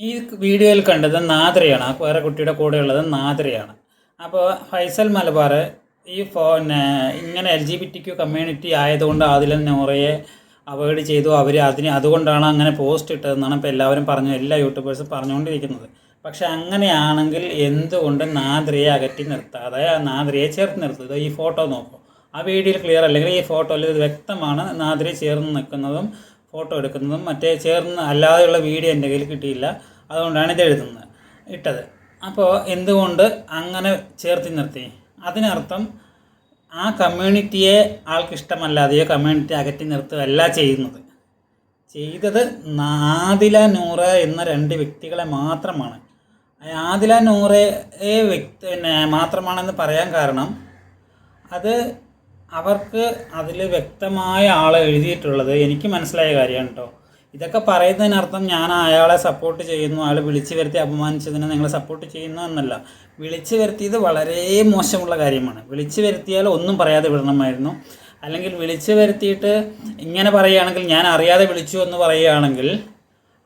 ഈ വീഡിയോയിൽ കണ്ടത് നാദ്രയാണ്. വേറെ കുട്ടിയുടെ കൂടെ ഉള്ളത് നാദ്രയാണ്. അപ്പോൾ ഫൈസൽ മലബാർ ഈ ഫോ ഇങ്ങനെ L G B T Q community ആയതുകൊണ്ട് ആദിലൻ നോറയെ അവോയ്ഡ് ചെയ്തു. അവർ അതിന് അതുകൊണ്ടാണ് അങ്ങനെ പോസ്റ്റ് ഇട്ടതെന്നാണ് ഇപ്പോൾ എല്ലാവരും പറഞ്ഞു എല്ലാ യൂട്യൂബേഴ്സും പറഞ്ഞുകൊണ്ടിരിക്കുന്നത്. പക്ഷെ അങ്ങനെയാണെങ്കിൽ എന്തുകൊണ്ട് നാദ്രയെ അകറ്റി നിർത്താതെ നാദ്രയെ ചേർത്ത് നിർത്തുക ഈ ഫോട്ടോ നോക്കൂ. ആ വീഡിയോയിൽ ക്ലിയർ അല്ലെങ്കിൽ ഈ ഫോട്ടോയിൽ ഇത് വ്യക്തമാണ് നാദിരി ചേർന്ന് നിൽക്കുന്നതും ഫോട്ടോ എടുക്കുന്നതും മറ്റേ ചേർന്ന് അല്ലാതെയുള്ള വീഡിയോ എന്റെ കയ്യിൽ കിട്ടിയില്ല. അതുകൊണ്ടാണ് ഇത് എഴുതുന്നത്. ഇട്ടത്. അപ്പോൾ എന്തുകൊണ്ട് അങ്ങനെ ചേർത്തി നിർത്തി? അതിനർത്ഥം ആ കമ്മ്യൂണിറ്റിയെ ആൾക്കിഷ്ടമല്ലാതെയോ കമ്മ്യൂണിറ്റി അകറ്റി നിർത്തുകയല്ല ചെയ്യുന്നത്. ചെയ്തത് നാദില നൂറ എന്ന രണ്ട് വ്യക്തികളെ മാത്രമാണ്. ആദില നൂറയെ വ്യക്തി പിന്നെ മാത്രമാണെന്ന് പറയാൻ കാരണം അത് അവർക്ക് അതിൽ വ്യക്തമായ ആൾ എഴുതിയിട്ടുള്ളത് എനിക്ക് മനസ്സിലായ കാര്യമാണ് കേട്ടോ ഇതൊക്കെ പറയുന്നതിനർത്ഥം ഞാൻ അയാളെ സപ്പോർട്ട് ചെയ്യുന്നു അയാൾ വിളിച്ചു വരുത്തി അപമാനിച്ചതിനെ നിങ്ങൾ സപ്പോർട്ട് ചെയ്യുന്നു എന്നല്ല. വിളിച്ചു വരുത്തിയത് വളരെ മോശമുള്ള കാര്യമാണ്. വിളിച്ചു വരുത്തിയാൽ ഒന്നും പറയാതെ വിടണമായിരുന്നു. അല്ലെങ്കിൽ വിളിച്ചു വരുത്തിയിട്ട് ഇങ്ങനെ പറയുകയാണെങ്കിൽ ഞാൻ അറിയാതെ വിളിച്ചു എന്ന് പറയുകയാണെങ്കിൽ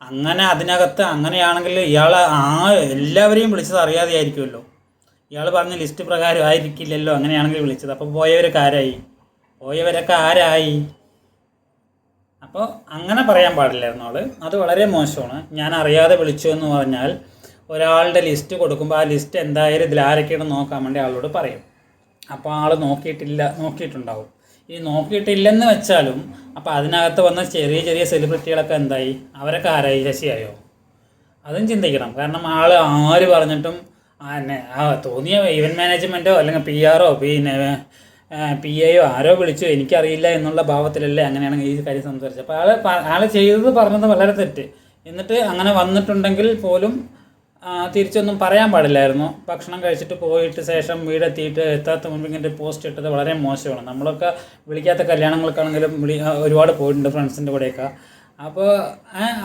അങ്ങനെ അതിനകത്ത് അങ്ങനെയാണെങ്കിൽ ഇയാൾ ആ എല്ലാവരെയും വിളിച്ചത് അറിയാതെ ആയിരിക്കുമല്ലോ ഇയാൾ പറഞ്ഞ ലിസ്റ്റ് പ്രകാരം ആയിരിക്കില്ലല്ലോ അങ്ങനെയാണെങ്കിൽ വിളിച്ചത്. അപ്പോൾ പോയവരൊക്കെ ആരായി? പോയവരൊക്കെ ആരായി? അപ്പോൾ അങ്ങനെ പറയാൻ പാടില്ലായിരുന്നു ആൾ. അത് വളരെ മോശമാണ്. ഞാൻ അറിയാതെ വിളിച്ചു എന്ന് പറഞ്ഞാൽ ഒരാളുടെ ലിസ്റ്റ് കൊടുക്കുമ്പോൾ ആ ലിസ്റ്റ് എന്തായാലും ഇതിൽ ആരൊക്കെയാണെന്ന് നോക്കാൻ വേണ്ടി ആളോട് പറയും. അപ്പോൾ ആൾ നോക്കിയിട്ടില്ല നോക്കിയിട്ടുണ്ടാവും. ഇനി നോക്കിയിട്ടില്ലെന്ന് വെച്ചാലും അപ്പോൾ അതിനകത്ത് വന്ന ചെറിയ ചെറിയ സെലിബ്രിറ്റികളൊക്കെ എന്തായി? അവരൊക്കെ ആരായി? ശശിയായോ? അതും ചിന്തിക്കണം. കാരണം ആൾ ആര് പറഞ്ഞിട്ടും ആ എന്നെ ആ തോന്നിയ ഇവന്റ് മാനേജ്മെന്റോ അല്ലെങ്കിൽ പി ആറോ പിന്നെ പി എയോ ആരോ വിളിച്ചു എനിക്കറിയില്ല എന്നുള്ള ഭാവത്തിലല്ലേ അങ്ങനെയാണെങ്കിൽ ഈ കാര്യം സംസാരിച്ചത്. അപ്പോൾ ആൾ ആൾ ചെയ്തത് പറഞ്ഞത് വളരെ തെറ്റ്. എന്നിട്ട് അങ്ങനെ വന്നിട്ടുണ്ടെങ്കിൽ പോലും തിരിച്ചൊന്നും പറയാൻ പാടില്ലായിരുന്നു. ഭക്ഷണം കഴിച്ചിട്ട് പോയിട്ട് ശേഷം വീടെത്തിയിട്ട് എത്താത്ത മുൻപ് ഇങ്ങനെ പോസ്റ്റ് ഇട്ടത് വളരെ മോശമാണ്. നമ്മളൊക്കെ വിളിക്കാത്ത കല്യാണങ്ങൾക്കാണെങ്കിലും വിളി ഒരുപാട് പോയിട്ടുണ്ട് ഫ്രണ്ട്സിന്റെ കൂടെയൊക്കെ. അപ്പോൾ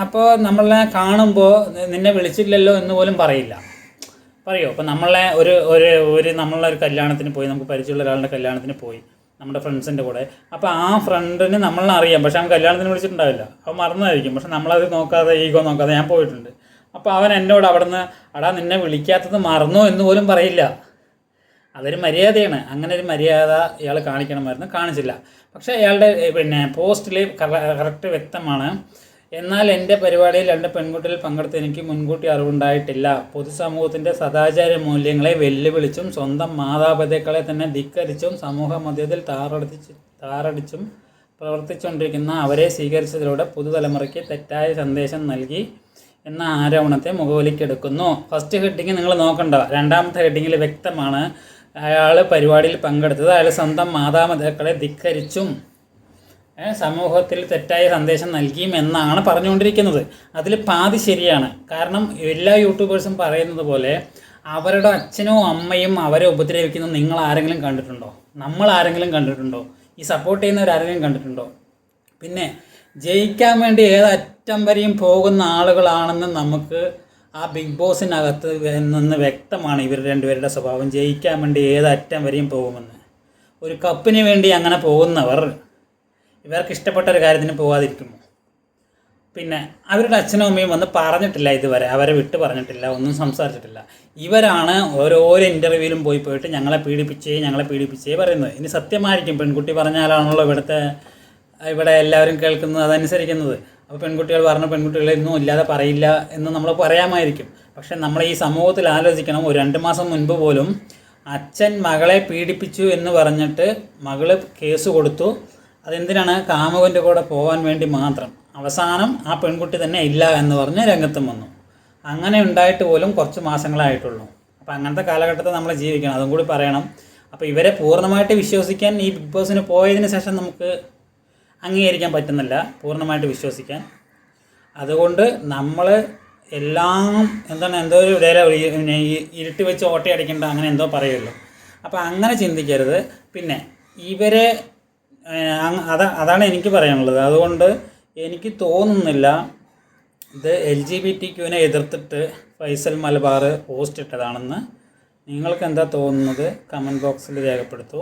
അപ്പോൾ നമ്മളെ കാണുമ്പോൾ നിന്നെ വിളിച്ചില്ലല്ലോ എന്ന് പോലും പറയില്ല. പറയോ അപ്പോൾ നമ്മളെ ഒരു ഒരു ഒരു നമ്മളെ ഒരു കല്യാണത്തിന് പോയി നമുക്ക് പരിചയമുള്ള ഒരാളുടെ കല്യാണത്തിന് പോയി നമ്മുടെ ഫ്രണ്ട്സിന്റെ കൂടെ അപ്പോൾ ആ ഫ്രണ്ടിന് നമ്മളെ അറിയാം പക്ഷെ അവൻ കല്യാണത്തിന് വിളിച്ചിട്ടുണ്ടാവില്ല. അവൻ മറന്നതായിരിക്കും പക്ഷെ നമ്മളത് നോക്കാതെ ഈഗോ നോക്കാതെ ഞാൻ പോയിട്ടുണ്ട്. അപ്പോൾ അവൻ എന്നോട് അവിടുന്ന് അടാ നിന്നെ വിളിക്കാത്തത് മറന്നു എന്ന് പോലും പറയില്ല. അതൊരു മര്യാദയാണ്. അങ്ങനെ ഒരു മര്യാദ ഇയാൾ കാണിക്കണമായിരുന്നു കാണിച്ചില്ല. പക്ഷേ അയാളുടെ പിന്നെ പോസ്റ്റിൽ കറക്റ്റ് വ്യക്തമാണ് എന്നാൽ എന്റെ പരിപാടിയിൽ രണ്ട് പെൺകുട്ടികൾ പങ്കെടുത്ത് എനിക്ക് മുൻകൂട്ടി അറിവുണ്ടായിട്ടില്ല. പൊതുസമൂഹത്തിന്റെ സദാചാര മൂല്യങ്ങളെ വെല്ലുവിളിച്ചും സ്വന്തം മാതാപിതാക്കളെ തന്നെ ധിക്കരിച്ചും സമൂഹ മധ്യത്തിൽ താറടിച്ച് താറടിച്ചും പ്രവർത്തിച്ചുകൊണ്ടിരിക്കുന്ന അവരെ സ്വീകരിച്ചതിലൂടെ പുതുതലമുറയ്ക്ക് തെറ്റായ സന്ദേശം നൽകി എന്ന ആരോപണത്തെ മുഖവലിക്കെടുക്കുന്നു ഫസ്റ്റ് ഹെഡിങ് നിങ്ങൾ നോക്കണ്ട. രണ്ടാമത്തെ ഹെഡിങ്ങിൽ വ്യക്തമാണ്. അയാൾ പരിപാടിയിൽ പങ്കെടുത്തത്. അയാൾ സ്വന്തം മാതാപിതാക്കളെ ധിക്കരിച്ചും സമൂഹത്തിൽ തെറ്റായ സന്ദേശം നൽകിയും എന്നാണ് പറഞ്ഞുകൊണ്ടിരിക്കുന്നത്. അതിൽ പാതി ശരിയാണ്. കാരണം എല്ലാ യൂട്യൂബേഴ്സും പറയുന്നത് പോലെ അവരുടെ അച്ഛനോ അമ്മയും അവരെ ഉപദ്രവിക്കുന്ന നിങ്ങൾ ആരെങ്കിലും കണ്ടിട്ടുണ്ടോ? നമ്മൾ ആരെങ്കിലും കണ്ടിട്ടുണ്ടോ? ഈ സപ്പോർട്ട് ചെയ്യുന്നവർ ആരെങ്കിലും കണ്ടിട്ടുണ്ടോ? പിന്നെ ജയിക്കാൻ വേണ്ടി ഏതറ്റം വരെയും പോകുന്ന ആളുകളാണെന്ന് നമുക്ക് ആ ബിഗ് ബോസിനകത്ത് നിന്ന് വ്യക്തമാണ് ഇവർ രണ്ടുപേരുടെ സ്വഭാവം. ജയിക്കാൻ വേണ്ടി ഏതറ്റം വരെയും പോകുമെന്ന്. ഒരു കപ്പിന് വേണ്ടി അങ്ങനെ പോകുന്നവർ ഇവർക്ക് ഇഷ്ടപ്പെട്ട ഒരു കാര്യത്തിന് പോകാതിരിക്കുമോ പിന്നെ അവരുടെ അച്ഛനും അമ്മയും വന്ന് പറഞ്ഞിട്ടില്ല ഇതുവരെ അവരെ വിട്ട് പറഞ്ഞിട്ടില്ല ഒന്നും സംസാരിച്ചിട്ടില്ല. ഇവരാണ് ഓരോരോ ഇന്റർവ്യൂവിലും പോയി പോയിട്ട് ഞങ്ങളെ പീഡിപ്പിച്ചേ ഞങ്ങളെ പീഡിപ്പിച്ചേ പറയുന്നത്. ഇനി സത്യമായിരിക്കും പെൺകുട്ടി പറഞ്ഞാലാണല്ലോ ഇവിടുത്തെ ഇവിടെ എല്ലാവരും കേൾക്കുന്നത് അതനുസരിക്കുന്നത്. അപ്പോൾ പെൺകുട്ടികൾ പറഞ്ഞ പെൺകുട്ടികൾ ഒന്നും ഇല്ലാതെ പറയില്ല എന്ന് നമ്മൾ പറയാമായിരിക്കും. പക്ഷേ നമ്മൾ ഈ സമൂഹത്തിൽ ആലോചിക്കണം ഒരു രണ്ട് മാസം മുൻപ് പോലും അച്ഛൻ മകളെ പീഡിപ്പിച്ചു എന്ന് പറഞ്ഞിട്ട് മകൾ കേസ് കൊടുത്തു. അതെന്തിനാണ്? കാമുകന്റെ കൂടെ പോകാൻ വേണ്ടി മാത്രം. അവസാനം ആ പെൺകുട്ടി തന്നെ ഇല്ല എന്ന് പറഞ്ഞ് രംഗത്തും വന്നു. അങ്ങനെ ഉണ്ടായിട്ട് പോലും കുറച്ച് മാസങ്ങളായിട്ടുള്ളൂ. അപ്പോൾ അങ്ങനത്തെ കാലഘട്ടത്തിൽ നമ്മൾ ജീവിക്കണം. അതും കൂടി പറയണം. അപ്പോൾ ഇവരെ പൂർണമായിട്ട് വിശ്വസിക്കാൻ ഈ ബിഗ് ബോസിന് പോയതിന് ശേഷം നമുക്ക് അംഗീകരിക്കാൻ പറ്റുന്നില്ല. പൂർണമായിട്ട് വിശ്വസിക്കാൻ. അതുകൊണ്ട് നമ്മൾ എല്ലാം എന്താണ് എന്തോ ഒരു വില ഇരുട്ടി വെച്ച് ഓട്ടയടിക്കേണ്ട അങ്ങനെ എന്തോ പറയുമല്ലോ അപ്പോൾ അങ്ങനെ ചിന്തിക്കരുത്. പിന്നെ ഇവരെ അതാ അതാണ് എനിക്ക് പറയാനുള്ളത്. അതുകൊണ്ട് എനിക്ക് തോന്നുന്നില്ല ഇത് എൽ ജി ബി ടി ക്യൂവിനെ എതിർത്തിട്ട് ഫൈസൽ മലബാർ പോസ്റ്റ് ഇട്ടതാണെന്ന്. നിങ്ങൾക്ക് എന്താ തോന്നുന്നത്? കമന്റ് ബോക്സിൽ രേഖപ്പെടുത്തൂ.